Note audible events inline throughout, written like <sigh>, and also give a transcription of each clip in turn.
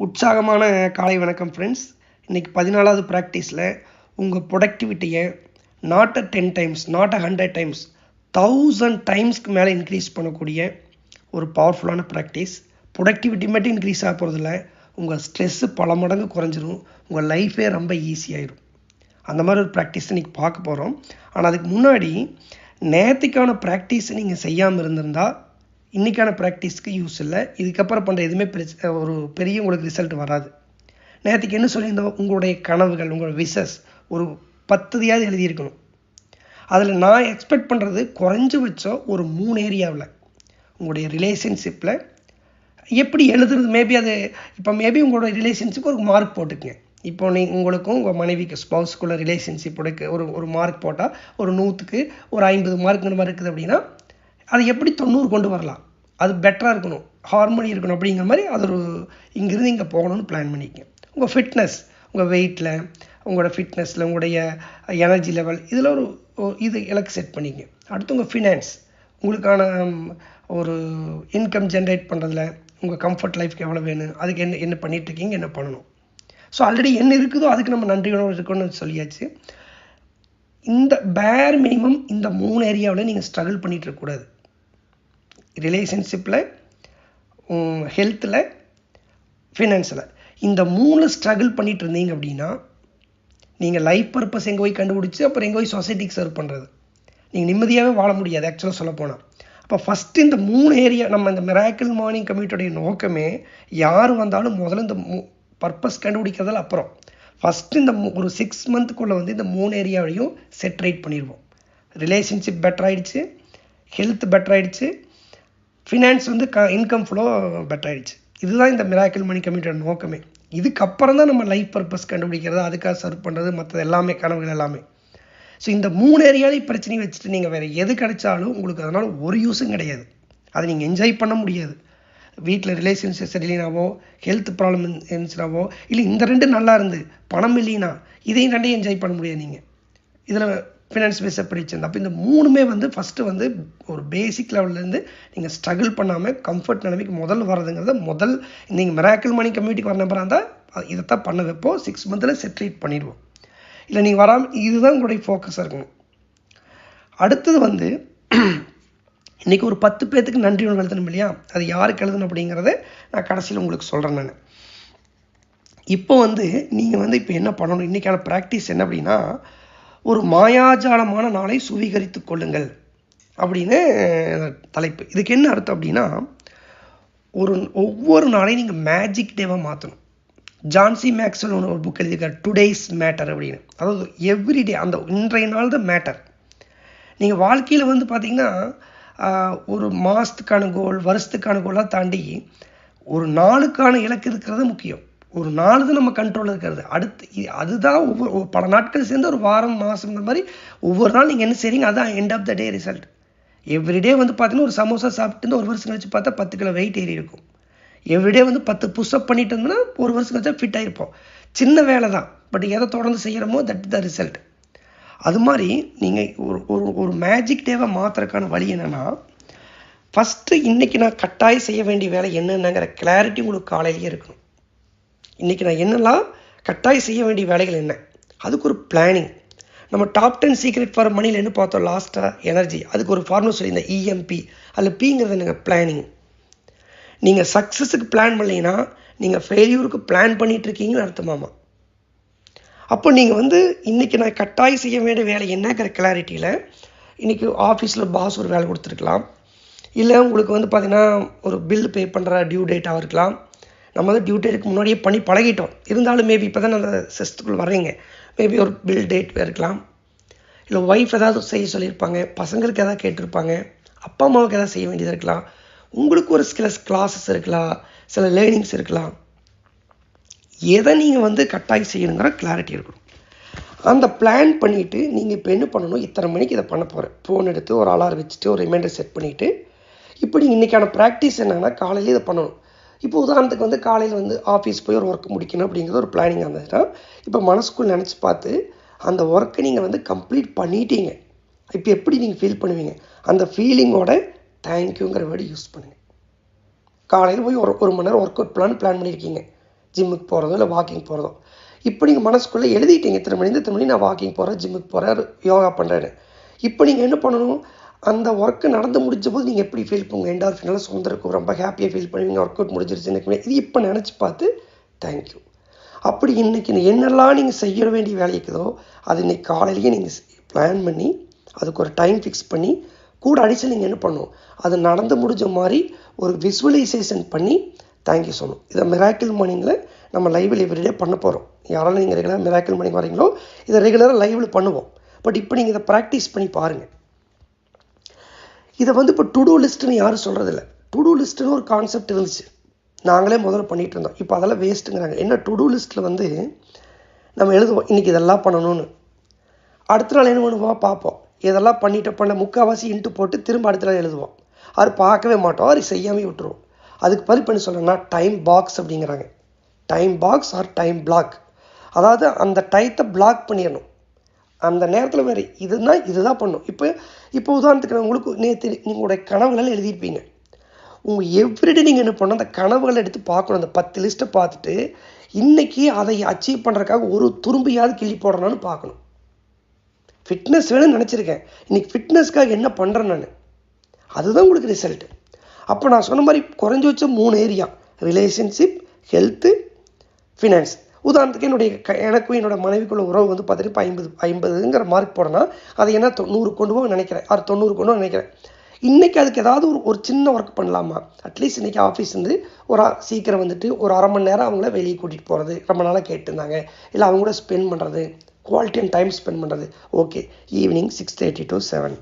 உற்சாகமான காலை வணக்கம் ஃப்ரெண்ட்ஸ் இன்றைக்கி பதினாலாவது ப்ராக்டிஸில் உங்கள் ப்ரொடக்டிவிட்டியை not a ten times not a hundred times thousand டைம்ஸ்க்கு மேலே இன்க்ரீஸ் பண்ணக்கூடிய ஒரு பவர்ஃபுல்லான ப்ராக்டிஸ் ப்ரொடக்டிவிட்டி மட்டும் இன்க்ரீஸ் ஆக போகிறதில்ல உங்கள் ஸ்ட்ரெஸ்ஸு பல மடங்கு குறைஞ்சிரும். உங்கள் லைஃபே ரொம்ப ஈஸியாயிரும் அந்த மாதிரி ஒரு ப்ராக்டிஸ் இன்றைக்கி பார்க்க போகிறோம் ஆனால் அதுக்கு முன்னாடி நேற்றுக்கான ப்ராக்டிஸ் நீங்கள் செய்யாமல் இருந்திருந்தால் இன்றைக்கான ப்ராக்டிஸ்க்கு யூஸ் இல்லை. இதுக்கப்புறம் பண்ணுற எதுவுமே ஒரு பெரிய உங்களுக்கு ரிசல்ட் வராது. நேற்றுக்கு என்ன சொல்லியிருந்தோம்? உங்களுடைய கனவுகள் உங்களோட விசஸ் ஒரு பத்துதையாவது எழுதியிருக்கணும். அதில் நான் எக்ஸ்பெக்ட் பண்ணுறது குறைஞ்சபட்சம் ஒரு மூணு ஏரியாவில் உங்களுடைய ரிலேஷன்ஷிப்பில் எப்படி எழுதுறது? மேபி அது இப்போ மேபி உங்களோட ரிலேஷன்ஷிப் ஒரு மார்க் போட்டுக்குங்க. இப்போ நீ உங்களுக்கும் உங்கள் மனைவிக்கு ஸ்பௌஸ்க்குள்ள ரிலேஷன்ஷிப்போட ஒரு ஒரு மார்க் போட்டால் ஒரு நூற்றுக்கு ஒரு ஐம்பது மார்க்குங்கிற மாதிரி இருக்குது அப்படின்னா அது எப்படி தொண்ணூறு கொண்டு வரலாம்? அது பெட்டராக இருக்கணும். ஹார்மோனி இருக்கணும் அப்படிங்கிற மாதிரி அது ஒரு இங்கேருந்து இங்கே போகணும்னு பிளான் பண்ணிக்கங்க உங்கள் ஃபிட்னஸ் உங்கள் வெயிட்டில் உங்களோட ஃபிட்னஸில் உங்களுடைய எனர்ஜி லெவல் இதில் ஒரு இது இலக்கு செட் பண்ணிக்கங்க அடுத்து உங்கள் ஃபினான்ஸ் உங்களுக்கான ஒரு இன்கம் ஜென்ரேட் பண்ணுறதுல உங்கள் கம்ஃபர்ட் லைஃப்க்கு எவ்வளோ வேணும்? அதுக்கு என்ன என்ன பண்ணிகிட்ருக்கீங்க என்ன பண்ணணும்? ஸோ ஆல்ரெடி என்ன இருக்குதோ அதுக்கு நம்ம நன்றியோடு இருக்கணும்னு சொல்லியாச்சு. இந்த பேர் மினிமம் இந்த மூணு ஏரியாவில் நீங்கள் ஸ்ட்ரகிள் பண்ணிகிட்டு இருக்கக்கூடாது. ரிலேஷன்ஷிப்பில் ஹெல்த்தில் ஃபினான்ஸில் இந்த மூணு ஸ்ட்ரகிள் பண்ணிகிட்டு இருந்தீங்க அப்படின்னா நீங்கள் லைஃப் பர்பஸ் எங்கே போய் கண்டுபிடிச்சி அப்புறம் எங்கே போய் சொசைட்டிக்கு சர்வ் பண்ணுறது நீங்கள் நிம்மதியாகவே வாழ முடியாது ஆக்சுவலாக சொல்ல போனால் அப்போ ஃபஸ்ட்டு இந்த மூணு ஏரியா நம்ம இந்த மிராக்கிள் மார்னிங் கம்யூனிட்டியோடைய நோக்கமே யார் வந்தாலும் முதல்ல இந்த மூ பர்பஸ் கண்டுபிடிக்கிறதால அப்புறம். ஃபஸ்ட்டு இந்த ஒரு சிக்ஸ் மந்த்துக்குள்ளே வந்து இந்த மூணு ஏரியாவையும் செட் ரைட் பண்ணிடுவோம். ரிலேஷன்ஷிப் பெட்டர் ஆகிடுச்சு ஹெல்த் பெட்டர் ஆகிடுச்சு ஃபினான்ஸ் வந்து க இன்கம் ஃப்ளோ பெட்டர் ஆகிடுச்சு இதுதான் இந்த மிராக்கிள் மணி கம்யூனிட்டியோட நோக்கமே. இதுக்கப்புறம் தான் நம்ம லைஃப் பர்பஸ் கண்டுபிடிக்கிறது அதுக்காக சர்வ் பண்ணுறது மற்றது எல்லாமே கனவுகள் எல்லாமே. ஸோ இந்த மூணு ஏரியாலையும் பிரச்சனையை வச்சுட்டு நீங்கள் வேறு எது கிடைச்சாலும் உங்களுக்கு அதனால் ஒரு யூஸும் கிடையாது. அதை நீங்கள் என்ஜாய் பண்ண முடியாது. வீட்டில் ரிலேஷன்ஷிப் சரியில்லைனாவோ ஹெல்த் ப்ராப்ளம் இருந்துச்சுனாவோ இல்லை இந்த ரெண்டு நல்லா இருந்து பணம் இல்லைனா இதையும் ரெண்டையும் என்ஜாய் பண்ண முடியாது நீங்கள் இதில் ஃபினான்ஸ் பேஸை படிச்சிருந்தா அப்போ இந்த மூணுமே வந்து ஃபஸ்ட்டு வந்து ஒரு பேசிக் லெவல்லேருந்து நீங்கள் ஸ்ட்ரகிள் பண்ணாமல் கம்ஃபர்ட் நிலைமைக்கு முதல் வரதுங்கிறத முதல் நீங்கள் மிராக்கிள் மணி கம்யூனிட்டிக்கு வர நம்பராக இருந்தால் இதைத்தான் பண்ண வைப்போம் சிக்ஸ் மந்தில் செட்ரேட் பண்ணிடுவோம். இல்லை நீங்கள் வராமல் இதுதான் உங்களுடைய ஃபோக்கஸாக இருக்கணும். அடுத்தது வந்து இன்றைக்கி ஒரு பத்து பேர்த்துக்கு நன்றி ஒன்று எழுதணும் இல்லையா? அது யாருக்கு எழுதணும் அப்படிங்கிறத நான் கடைசியில் உங்களுக்கு சொல்கிறேன் நான். இப்போ வந்து நீங்கள் வந்து இப்போ என்ன பண்ணணும்? இன்றைக்கான ப்ராக்டிஸ் என்ன அப்படின்னா ஒரு மாயாஜாலமான நாளை சுவீகரித்து கொள்ளுங்கள். அப்படின்னு தலைப்பு. இதுக்கு என்ன அர்த்தம் அப்படின்னா ஒரு ஒவ்வொரு நாளையும் நீங்கள் மேஜிக் டேவாக மாற்றணும் ஜான்சி மேக்ஸ்வெல் ஒன்று ஒரு புக் எழுதியிருக்கார் டுடேஸ் மேட்டர் அப்படின்னு. அதாவது எவ்ரிடே அந்த இன்றைய நாள் தான் மேட்டர் நீங்கள் வாழ்க்கையில் வந்து பார்த்தீங்கன்னா ஒரு மாதத்துக்கான கோல் வருஷத்துக்கான கோலாக தாண்டி ஒரு நாளுக்கான இலக்கு இருக்கிறது முக்கியம். ஒரு நாள் தான் நம்ம கண்ட்ரோலில் இருக்கிறது. அடுத்து அதுதான் ஒவ்வொரு பல நாட்கள் சேர்ந்து ஒரு வாரம் மாதம் இந்த மாதிரி ஒவ்வொரு நாள் நீங்கள் என்ன செய்றீங்க? அதான் end of the day result every day பார்த்தீங்கன்னா ஒரு சமோசா சாப்பிட்டு ஒரு வருஷம் கழிச்சு பார்த்தா பத்து கிலோ வெயிட் ஏறி இருக்கும். எவ்ரிடே வந்து பத்து புஷ்அப் பண்ணிட்டு இருந்தோம்னா ஒரு வருஷம் கழிச்சா ஃபிட் ஆகிருப்போம் சின்ன வேலை தான். பட் எதை தொடர்ந்து செய்கிறோமோ தட் த ரிசல்ட் அது மாதிரி நீங்கள் ஒரு ஒரு ஒரு மேஜிக் டேவை மாற்றுறதுக்கான வழி என்னென்னா ஃபஸ்ட்டு இன்றைக்கி நான் கட்டாயம் செய்ய வேண்டிய வேலை என்னென்னங்கிற கிளாரிட்டி உங்களுக்கு காலையிலேயே இருக்கணும். இன்றைக்கி நான் என்னெல்லாம் கட்டாயம் செய்ய வேண்டிய வேலைகள் என்ன? அதுக்கு ஒரு பிளானிங் நம்ம டாப் டென் சீக்ரெட் ஃபார் மணியில் என்ன பார்த்தோம்? லாஸ்ட்டாக எனர்ஜி அதுக்கு ஒரு ஃபார்முலா சொல்லியிருந்தேன். இஎம்பி அதில் பிங்கிறது என்னங்க? பிளானிங் நீங்கள் சக்ஸஸுக்கு பிளான் பண்ணீங்கன்னா நீங்கள் ஃபெயில்யூருக்கு பிளான் பண்ணிகிட்ருக்கீங்கன்னு அர்த்தமாமா அப்போ நீங்கள் வந்து இன்றைக்கி நான் கட்டாயம் செய்ய வேண்டிய வேலை என்னங்கிற கிளாரிட்டியில் இன்றைக்கி ஆஃபீஸில் பாஸ் ஒரு வேலை கொடுத்துருக்கலாம். இல்லை உங்களுக்கு வந்து பார்த்திங்கன்னா ஒரு பில் பே பண்ணுற டியூ டேட்டாக இருக்கலாம். நம்ம வந்து டியூ டேட்டுக்கு முன்னாடியே பண்ணி பழகிட்டோம். இருந்தாலும் மேபி இப்போ தான் அந்த சிஸ்டத்துக்குள்ளே வர்றீங்க. மேபி ஒரு பில் டேட் இருக்கலாம். இல்லை ஒய்ஃப் ஏதாவது செய்ய சொல்லியிருப்பாங்க. பசங்களுக்கு எதாவது கேட்டிருப்பாங்க. அப்பா அம்மாவுக்கு எதாவது செய்ய வேண்டியது இருக்கலாம். உங்களுக்கு ஒரு சில கிளாஸஸ் இருக்கலாம். சில லேர்னிங்ஸ் இருக்கலாம். எதை நீங்கள் வந்து கட்டாயம் செய்யணுங்கிற கிளாரிட்டி இருக்கணும். அந்த பிளான் பண்ணிவிட்டு நீங்கள் இப்போ என்ன பண்ணணும்? இத்தனை மணிக்கு இதை பண்ண போகிறேன் ஃபோன் எடுத்து ஒரு அலாரம் வச்சுட்டு ஒரு ரிமைண்டர் செட் பண்ணிவிட்டு இப்படி இன்றைக்கான ப்ராக்டிஸ் என்னென்னா காலையில் இதை பண்ணணும். இப்போ உதாரணத்துக்கு வந்து காலையில் வந்து ஆஃபீஸ் போய் ஒரு ஒர்க் முடிக்கணும் அப்படிங்கிறது ஒரு பிளானிங் இருந்ததுன்னா இப்போ மனசுக்குள் நினச்சி பார்த்து அந்த ஒர்க்கை நீங்கள் வந்து கம்ப்ளீட் பண்ணிட்டீங்க. இப்போ எப்படி நீங்கள் ஃபீல் பண்ணுவீங்க? அந்த ஃபீலிங்கோட தேங்க்யூங்கிற வேர்டு யூஸ் பண்ணுங்கள் காலையில் போய் ஒரு ஒரு மணி நேரம் ஒர்க் அவுட் பிளான் பிளான் பண்ணியிருக்கீங்க ஜிம்முக்கு போகிறதோ இல்லை வாக்கிங் போகிறதோ இப்போ நீங்கள் மனசுக்குள்ளே எழுதிட்டீங்க இத்தனை மணி இத்தனை மணி நான் வாக்கிங் போகிறேன் ஜிம்முக்கு போகிறேன் யோகா பண்ணுறேன்னு இப்போ நீங்கள் என்ன பண்ணணும்? அந்த ஒர்க்கு நடந்து முடிஞ்ச போது நீங்கள் எப்படி ஃபீல் பண்ணுங்க என்டார்ஃபினால சொந்த இருக்கும் ரொம்ப ஹாப்பியாக ஃபீல் பண்ணுவீங்க. ஒர்க் அவுட் முடிஞ்சிருச்சு எனக்கு இது இப்போ நினச்சி பார்த்து தேங்க்யூ அப்படி இன்றைக்கி என்னெல்லாம் நீங்கள் செய்ய வேண்டிய வேலை இருக்குதோ அது இன்னைக்கு காலையிலேயே நீங்கள் பிளான் பண்ணி அதுக்கு ஒரு டைம் ஃபிக்ஸ் பண்ணி கூட அடிச்சு நீங்கள் என்ன பண்ணணும் அது நடந்து முடிஞ்ச மாதிரி ஒரு விசுவலைசேஷன் பண்ணி தேங்க்யூ சொல்லணும். இதை மிராக்கிள் மார்னிங்கில் நம்ம லைவில் எவ்ரிடே பண்ண போகிறோம் யாராலும் நீங்கள் ரெகுலராக மிராக்கிள் மார்னிங் வரீங்களோ இதை ரெகுலராக லைவில் பண்ணுவோம். பட் இப்போ நீங்கள் இதை ப்ராக்டிஸ் பண்ணி பாருங்கள் இதை வந்து இப்போ டு டூ லிஸ்ட்டுன்னு யாரும் சொல்கிறதில்ல டு டூ லிஸ்ட்டுன்னு ஒரு கான்செப்ட் இருந்துச்சு. நாங்களே முதல்ல பண்ணிகிட்டு இருந்தோம். இப்போ அதெல்லாம் வேஸ்ட்டுங்கிறாங்க என்ன டு டூ லிஸ்ட்டில் வந்து நம்ம எழுதுவோம். இன்றைக்கி இதெல்லாம் பண்ணணும்னு. அடுத்த நாள் என்ன பண்ணுவோம்? பார்ப்போம். இதெல்லாம் பண்ணிட்டு பண்ண முக்கால்வாசி இன்ட்டு போட்டு திரும்ப அடுத்த நாள் எழுதுவோம். அவர் பார்க்கவே மாட்டோம். அவர் செய்யாமல் விட்டுருவோம். அதுக்கு பதில் பண்ணி சொல்லணும்னா டைம் பாக்ஸ் அப்படிங்கிறாங்க. Time box or time block அதாவது அந்த டயத்தை பிளாக் பண்ணிடணும். அந்த நேரத்தில் வேறு இதுனா இதுதான் பண்ணும். இப்போ இப்போ உதாரணத்துக்கு நான் உங்களுக்கு நேற்று நீங்களுடைய கனவுகள் எழுதியிருப்பீங்க. உங்கள் எவ்ரிடே நீங்கள் என்ன பண்ணணும் அந்த கனவுகளை எடுத்து பார்க்கணும். அந்த பத்து லிஸ்ட்டை பார்த்துட்டு இன்றைக்கி அதை அச்சீவ் பண்ணுறதுக்காக ஒரு துரும்பியாவது கிள்ளி போடணும்னு பார்க்கணும். ஃபிட்னஸ் வேணும்னு நினச்சிருக்கேன். இன்றைக்கி ஃபிட்னஸ்க்காக என்ன பண்ணுறேன் நான்? அதுதான் உங்களுக்கு ரிசல்ட்டு அப்போ நான் சொன்ன மாதிரி குறைஞ்சி வச்ச மூணு ஏரியா ரிலேஷன்ஷிப் ஹெல்த்து ஃபினான்ஸ் உதாரணத்துக்கு என்னுடைய க எனக்கும் என்னோட மனைவிக்குள்ள உறவு வந்து பார்த்துட்டு இப்போ ஐம்பது ஐம்பதுங்கிற மார்க் போடனா அதை என்ன தொண்ணூறு கொண்டு போக நினைக்கிறேன். ஆறு தொண்ணூறு கொண்டு நினைக்கிறேன். இன்றைக்கி அதுக்கு ஏதாவது ஒரு ஒரு சின்ன ஒர்க் பண்ணலாமா? அட்லீஸ்ட் இன்றைக்கி ஆஃபீஸ் வந்து ஒரு சீக்கிரம் வந்துட்டு ஒரு அரை மணி நேரம் அவங்கள வெளியே கூட்டிகிட்டு போகிறது ரொம்ப நாளாக கேட்டுருந்தாங்க. இல்லை அவங்க கூட ஸ்பெண்ட் பண்ணுறது குவாலிட்டி அண்ட் டைம் ஸ்பெண்ட் பண்ணுறது okay evening six thirty to seven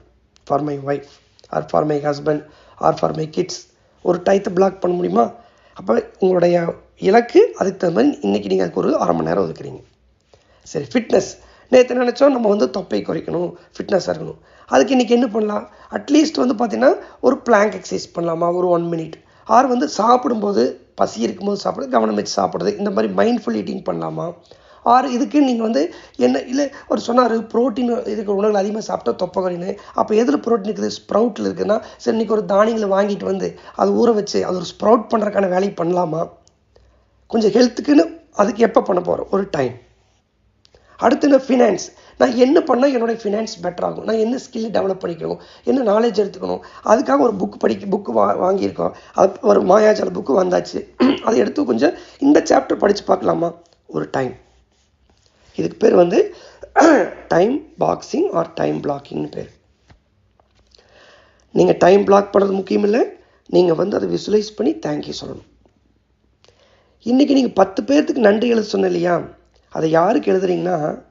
for my wife or for my husband or for my kids ஒரு டைத்தை பிளாக் பண்ண முடியுமா? அப்போ உங்களுடைய இலக்கு அதுக்கு தகுந்த மாதிரி இன்றைக்கி நீங்கள் அதுக்கு ஒரு அரை மணி நேரம் ஒதுக்குறீங்க. சரி ஃபிட்னஸ் நேற்று நினச்சோம்? நம்ம வந்து தொப்பை குறைக்கணும் ஃபிட்னஸாக இருக்கணும். அதுக்கு இன்றைக்கி என்ன பண்ணலாம்? அட்லீஸ்ட் வந்து பார்த்திங்கன்னா ஒரு பிளாங்க் எக்ஸசைஸ் பண்ணலாமா? ஒரு ஒன் மினிட் ஆர் வந்து சாப்பிடும்போது பசி இருக்கும்போது சாப்பிடுறது கவனம் வச்சு சாப்பிட்றது இந்த மாதிரி மைண்ட்ஃபுல் ஈட்டிங் பண்ணலாமா? ஆர் இதுக்கு நீங்கள் வந்து என்ன இல்லை ஒரு சொன்னார் ப்ரோட்டீன் இருக்கிற உணவுகள் அதிகமாக சாப்பிட்டா தொப்பை குறையுன்னு அப்போ எதில் ப்ரோட்டீன் இருக்குது? ஸ்ப்ரவுட்டில் இருக்குதுன்னா சரி இன்றைக்கி ஒரு தானியங்களை வாங்கிட்டு வந்து அது ஊற வச்சு அது ஒரு ஸ்ப்ரவுட் பண்ணுறதுக்கான வேலையை பண்ணலாமா? கொஞ்சம் ஹெல்த்துக்குன்னு அதுக்கு எப்போ பண்ண போகிறோம் ஒரு டைம் அடுத்து நான் ஃபினான்ஸ் நான் என்ன பண்ணால் என்னோடய ஃபினான்ஸ் பெட்டர் ஆகும்? நான் என்ன ஸ்கில் டெவலப் பண்ணிக்கணும்? என்ன நாலேஜ் எடுத்துக்கணும்? அதுக்காக ஒரு புக் படிக்க புக்கு வா வாங்கியிருக்கோம். அது ஒரு மாயாஜால புக்கு வந்தாச்சு. <clears throat> அதை எடுத்து கொஞ்சம் இந்த சாப்டர் படித்து பார்க்கலாமா? ஒரு டைம் இதுக்கு பேர் வந்து டைம் பாக்ஸிங் ஆர் டைம் பிளாக்கிங்னு பேர். நீங்கள் டைம் பிளாக் பண்ணுறது முக்கியம் இல்லை நீங்கள் வந்து அதை விசுவலைஸ் பண்ணி தேங்க்யூ சொல்லணும். இன்றைக்கி நீங்கள் பத்து பேர்த்துக்கு நன்றி எழுத சொன்ன இல்லையா? அதை யாருக்கு எழுதுறீங்கன்னா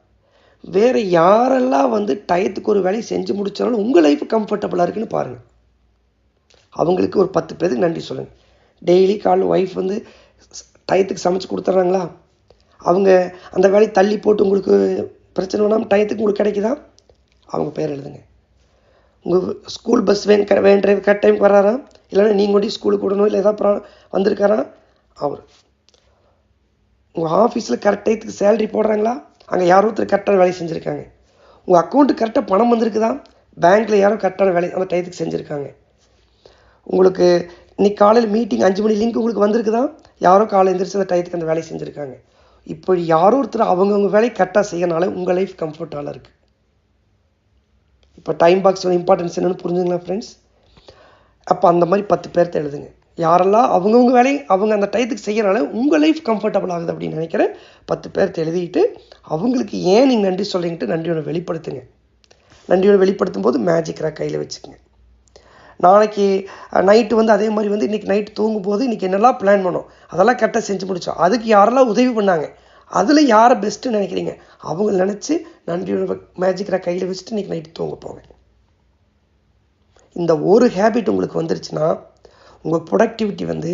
வேறு யாரெல்லாம் வந்து டயத்துக்கு ஒரு வேலையை செஞ்சு முடிச்சாலும் உங்கள் லைஃப் கம்ஃபர்டபுளாக இருக்குன்னு பாருங்கள் அவங்களுக்கு ஒரு பத்து பேருக்கு நன்றி சொல்லுங்கள் டெய்லி கால் ஒய்ஃப் வந்து டயத்துக்கு சமைச்சு கொடுத்துட்றாங்களா? அவங்க அந்த வேலையை தள்ளி போட்டு உங்களுக்கு பிரச்சனை வேணாமல் டயத்துக்கு உங்களுக்கு கிடைக்குதா? அவங்க பேர் எழுதுங்க. உங்கள் ஸ்கூல் பஸ் வேன் க வேன் டிரைவர் கரெக்ட் டைமுக்கு வராரா? இல்லைன்னா நீங்கள் கொண்டு ஸ்கூலுக்கு விடணும் இல்லை ஏதாவது ப்ரா வந்திருக்காரா? அவர். உங்கள் ஆஃபீஸில் கரெக்ட் டயத்துக்கு சேலரி போடுறாங்களா? அங்கே யாரோ ஒருத்தர் கரெக்டான வேலை செஞ்சுருக்காங்க? உங்கள் அக்கௌண்ட்டு கரெக்டாக பணம் வந்திருக்குதா? பேங்க்கில் யாரோ கரெக்டான வேலை அந்த டயத்துக்கு செஞ்சுருக்காங்க. உங்களுக்கு இன்னைக்கு காலையில் மீட்டிங் அஞ்சு மணி லிங்க் உங்களுக்கு வந்திருக்குதா? யாரோ காலை எழுந்திரிச்சு அந்த டயத்துக்கு அந்த வேலையை செஞ்சுருக்காங்க. இப்போ யாரோ ஒருத்தர் அவங்கவுங்க வேலையை கரெக்டாக செய்யனால உங்கள் லைஃப் கம்ஃபர்டாக இருக்குது இப்போ டைம் பாக்ஸோட இம்பார்ட்டன்ஸ் என்னென்னு புரிஞ்சுங்களா ஃப்ரெண்ட்ஸ் அப்போ அந்த மாதிரி பத்து பேர்த்த எழுதுங்க. யாரெல்லாம் அவங்கவுங்க வேலையை அவங்க அந்த டயத்துக்கு செய்கிறனால உங்கள் லைஃப் கம்ஃபர்டபுள் ஆகுது அப்படின்னு நினைக்கிறேன். பத்து பேர்த்து எழுதிட்டு அவங்களுக்கு ஏன் நீங்கள் நன்றி சொல்கிறீங்கட்டு நன்றியோட வெளிப்படுத்துங்க. நன்றியோட வெளிப்படுத்தும் போது மேஜிக்கராக கையில் வச்சுக்கோங்க. நாளைக்கு நைட்டு வந்து அதே மாதிரி வந்து இன்றைக்கி நைட்டு தூங்கும்போது இன்றைக்கி என்னெல்லாம் பிளான் பண்ணோம் அதெல்லாம் கரெக்டாக செஞ்சு முடித்தோம் அதுக்கு யாரெல்லாம் உதவி பண்ணாங்க அதில் யாரை பெஸ்ட்டு நினைக்கிறீங்க அவங்க நினச்சி நன்றியோட மேஜிக்கராக கையில் வச்சுட்டு இன்றைக்கி நைட்டு தூங்க போங்க. இந்த ஒரு ஹேபிட் உங்களுக்கு வந்துருச்சுன்னா உங்கள் ப்ரொடக்டிவிட்டி வந்து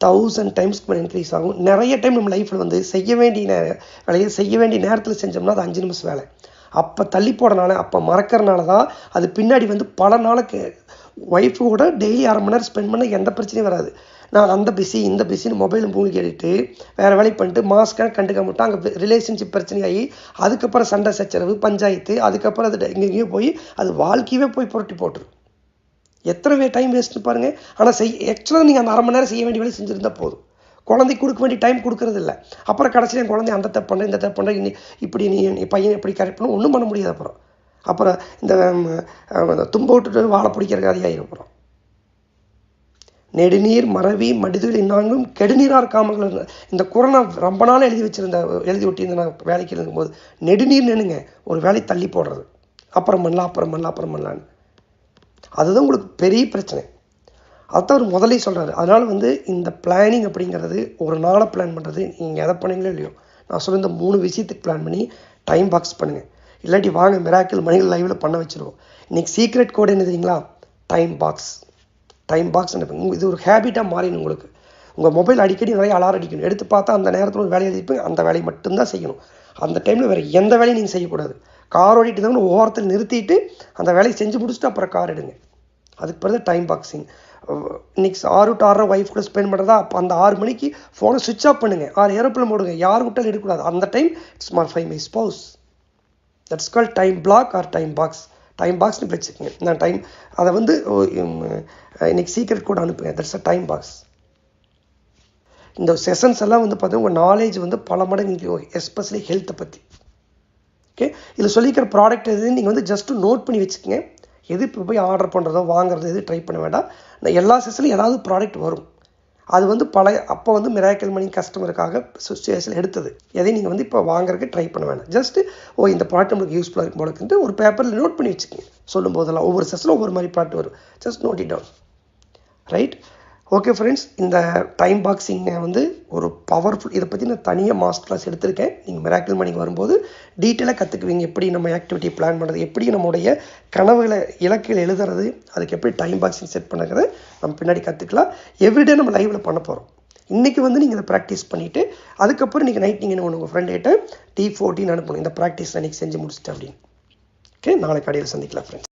தௌசண்ட் டைம்ஸ்க்கு மேலே இன்க்ரீஸ் ஆகும். நிறைய டைம் நம்ம லைஃப்பில் வந்து செய்ய வேண்டிய வேலையை செய்ய வேண்டிய நேரத்தில் செஞ்சோம்னா அது அஞ்சு நிமிஷம் வேலை. அப்போ தள்ளி போடனால அப்போ மறக்கிறனால தான் அது பின்னாடி வந்து பல நாளைக்கு ஒய்ஃபு கூட டெய்லி அரை மணி நேரம் ஸ்பெண்ட் பண்ண எந்த பிரச்சனையும் வராது. நான் அந்த பிஸி இந்த பிஸின்னு மொபைல் மூணு கேட்டுட்டு வேறு வேலை பண்ணிட்டு மாஸ்க்காக கண்டுக்க மாட்டோம் அங்கே ரிலேஷன்ஷிப் பிரச்சனையாகி அதுக்கப்புறம் சண்டை சச்சரவு பஞ்சாயத்து அதுக்கப்புறம் அது எங்கேயும் போய் அது வாழ்க்கையவே போய் புரட்டி போட்டுரும். எத்தனை டைம் வேஸ்ட்டு பாருங்கள் ஆனால் செய் ஆக்சுவலாக நீங்கள் அந்த அரை மணி நேரம் செய்ய வேண்டிய வேலை செஞ்சுருந்தால் போதும். குழந்தைக்கு கொடுக்க வேண்டிய டைம் கொடுக்கறது இல்லை. அப்புறம் கடைசியில் என் குழந்தை அந்த தப்பு பண்ணுறேன் இந்த தப்பு பண்ணுறேன் இன்னி இப்படி நீ நீ பையன் இப்படி கரெக்ட் பண்ண ஒன்றும் பண்ண முடியாது அப்புறம். அப்புறம் இந்த தும்ப விட்டுட்டு வாழை பிடிக்கிற கதையாயிரும் அப்புறம். நெடுநீர் மறவி மடிதுகள் இன்னாங்களும் கெடுநீராக இருக்காமல் இந்த குரணை ரொம்ப நாள் எழுதி வச்சிருந்த எழுதி ஒட்டியிருந்த நான் வேலைக்கு இருக்கும்போது நெடுநீர் நின்னுங்க ஒரு வேலை தள்ளி போடுறது. அப்புறம் பண்ணலாம் அப்புறம் பண்ணலாம் அப்புறம் பண்ணலான்னு அதுதான் உங்களுக்கு பெரிய பிரச்சனை. அதுதான் அவர் முதலே சொல்கிறாரு அதனால் வந்து இந்த பிளானிங் அப்படிங்கிறது ஒரு நாளை பிளான் பண்ணுறது நீங்கள் எதை பண்ணீங்களோ இல்லையோ. நான் சொல்ல இந்த மூணு விஷயத்துக்கு பிளான் பண்ணி டைம் பாக்ஸ் பண்ணுங்கள் இல்லாட்டி வாங்க மிராக்கிள் மணிகள் லைவில் பண்ண வச்சுருவோம். இன்றைக்கி சீக்ரெட் கோடு என்ன தெரியுங்களா? டைம் பாக்ஸ் டைம் பாக்ஸ் இது ஒரு ஹேபிட்டாக மாறிடும் உங்களுக்கு. உங்கள் மொபைல் அடிக்கடி நிறைய அலாரம் அடிக்கணும். எடுத்து பார்த்தா அந்த நேரத்தில் ஒரு வேலையை எழுதிப்பீங்க அந்த வேலையை மட்டும்தான் செய்யணும். அந்த டைமில் வேறு எந்த வேலையும் நீங்கள் செய்யக்கூடாது. கார் ஓடிட்டு தான் ஓரத்தில் நிறுத்திட்டு அந்த வேலையை செஞ்சு முடிச்சுட்டு அப்புறம் கார் எடுங்க. அதுக்கு பிறகு டைம் பாக்ஸிங் இன்னைக்கு ஆறு டு ஆறரை ஒய்ஃப் கூட ஸ்பெண்ட் பண்ணுறதா அப்போ அந்த ஆறு மணிக்கு ஃபோனை சுவிட்ச் ஆஃப் பண்ணுங்க. ஆறு ஏரோப்ளேன் போடுங்க. யார் விட்டாலும் எடுக்கக்கூடாது. அந்த time it's my wife my spouse that's call time block or time box time பாக்ஸ்னு வச்சுக்கோங்க நான் டைம் அதை வந்து ஓ, இன்னைக்கு சீக்கிரட் கூட அனுப்புங்க. தட்ஸ் அ டைம் பாக்ஸ் இந்த செஷன்ஸ் எல்லாம் வந்து பார்த்தீங்கன்னா உங்கள் நாலேஜ் வந்து பல மடங்கு எஸ்பெஷலி ஹெல்த்தை பற்றி ஓகே இதில் சொல்லிக்கிற ப்ராடக்ட் எது? நீங்கள் வந்து ஜஸ்ட்டு நோட் பண்ணி வச்சுக்கோங்க. எது இப்போ போய் ஆர்டர் பண்ணுறதோ வாங்குறதோ எது ட்ரை பண்ண வேண்டாம். நான் எல்லா செஷன்லையும் ஏதாவது ப்ராடக்ட் வரும். அது வந்து பழைய அப்போ வந்து மிராக்கல் மணி கஸ்டமருக்காக சுச்சுவேஷன் எடுத்தது. எதையும் நீங்கள் வந்து இப்போ வாங்குறதுக்கு ட்ரை பண்ண வேண்டாம். ஜஸ்ட் ஓ இந்த ப்ராடக்ட் நம்மளுக்கு யூஸ்ஃபுல்லாக இருக்கும் போலக்குன்ட்டு ஒரு பேப்பரில் நோட் பண்ணி வச்சுக்கோங்க. சொல்லும் போதெல்லாம் ஒவ்வொரு செஷனும் ஒவ்வொரு மாதிரி ப்ராடக்ட் வரும். Just note it down right okay friends இந்த டைம் பாக்ஸிங்கை வந்து ஒரு பவர்ஃபுல் இதை பற்றி நான் தனியாக மாஸ்டர் கிளாஸ் எடுத்திருக்கேன். நீங்கள் மிராக்கிள் மணிக்கு வரும்போது டீட்டெயிலாக கற்றுக்குவீங்க எப்படி நம்ம ஆக்டிவிட்டி பிளான் பண்ணுறது எப்படி நம்முடைய கனவுகளை இலக்குகள் எழுதுறது? அதுக்கு எப்படி டைம் பாக்ஸிங் செட் பண்ணுறது நம்ம பின்னாடி கற்றுக்கலாம் எவ்ரிடே நம்ம லைவில் பண்ண போகிறோம் இன்றைக்கி வந்து நீங்கள் இதை ப்ராக்டிஸ் பண்ணிவிட்டு அதுக்கப்புறம் நீங்கள் நைட் நீங்கள் என்ன உங்கள் ஃப்ரெண்ட் டி ஃபோர்ட்டின் அனுப்பணும். இந்த ப்ராக்டிஸ் அன்றைக்கி செஞ்சு முடிச்சிட்டு அப்படின்னு. ஓகே நாளைக்கு கடையில் சந்திக்கலாம் ஃப்ரெண்ட்ஸ்